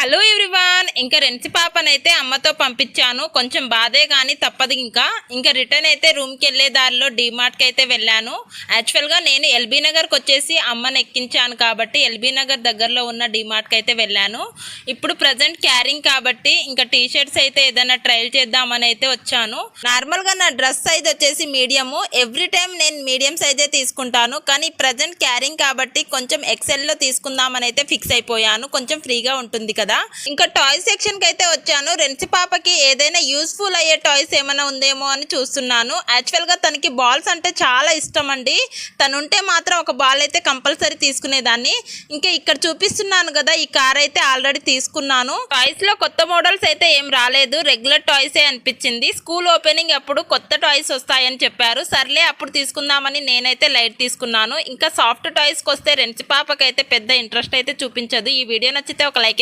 Hello everyone ఇంకా wrench పాపనైతే అమ్మతో పంపించాను. కొంచెం బాధే కానీ తప్పదు ఇంకా. ఇంకా రిటర్న్ అయితే రూమ్కి వెళ్ళే దారిలో డీమార్ట్కి అయితే వెళ్ళాను. యాక్చువల్గా నేను ఎల్బీ నగర్కి వచ్చేసి అమ్మను ఎక్కించాను కాబట్టి ఎల్బీ నగర్ దగ్గరలో ఉన్న డీమార్ట్కి అయితే వెళ్ళాను. ఇప్పుడు ప్రజెంట్ క్యారింగ్ కాబట్టి ఇంకా టీ షర్ట్స్ అయితే ఏదైనా ట్రయల్ చేద్దామని అయితే వచ్చాను. నార్మల్గా నా డ్రెస్ సైజ్ వచ్చేసి మీడియము. ఎవ్రీ టైం నేను మీడియం సైజే తీసుకుంటాను. కానీ ప్రజెంట్ క్యారింగ్ కాబట్టి కొంచెం ఎక్సెల్లో తీసుకుందామని అయితే ఫిక్స్ అయిపోయాను. కొంచెం ఫ్రీగా ఉంటుంది కదా. ఇంకా టాయ్స్ సెక్షన్కి అయితే వచ్చాను. రెన్సి పాపకి ఏదైనా యూస్ఫుల్ అయ్యే టాయ్స్ ఏమైనా ఉందేమో అని చూస్తున్నాను. యాక్చువల్గా తనకి బాల్స్ అంటే చాలా ఇష్టం అండి. తను ఉంటే మాత్రం ఒక బాల్ అయితే కంపల్సరీ తీసుకునేదాన్ని. ఇంకా ఇక్కడ చూపిస్తున్నాను కదా ఈ కార్ అయితే ఆల్రెడీ తీసుకున్నాను. టాయ్స్లో కొత్త మోడల్స్ అయితే ఏం రాలేదు. రెగ్యులర్ టాయ్సే అనిపించింది. స్కూల్ ఓపెనింగ్ అప్పుడు కొత్త టాయ్స్ వస్తాయని చెప్పారు. సర్లే అప్పుడు తీసుకుందామని నేనైతే లైట్ తీసుకున్నాను. ఇంకా సాఫ్ట్ టాయ్స్కి వస్తే రెంచి పాపకైతే పెద్ద ఇంట్రెస్ట్ అయితే చూపించదు. ఈ వీడియో నచ్చితే ఒక లైక్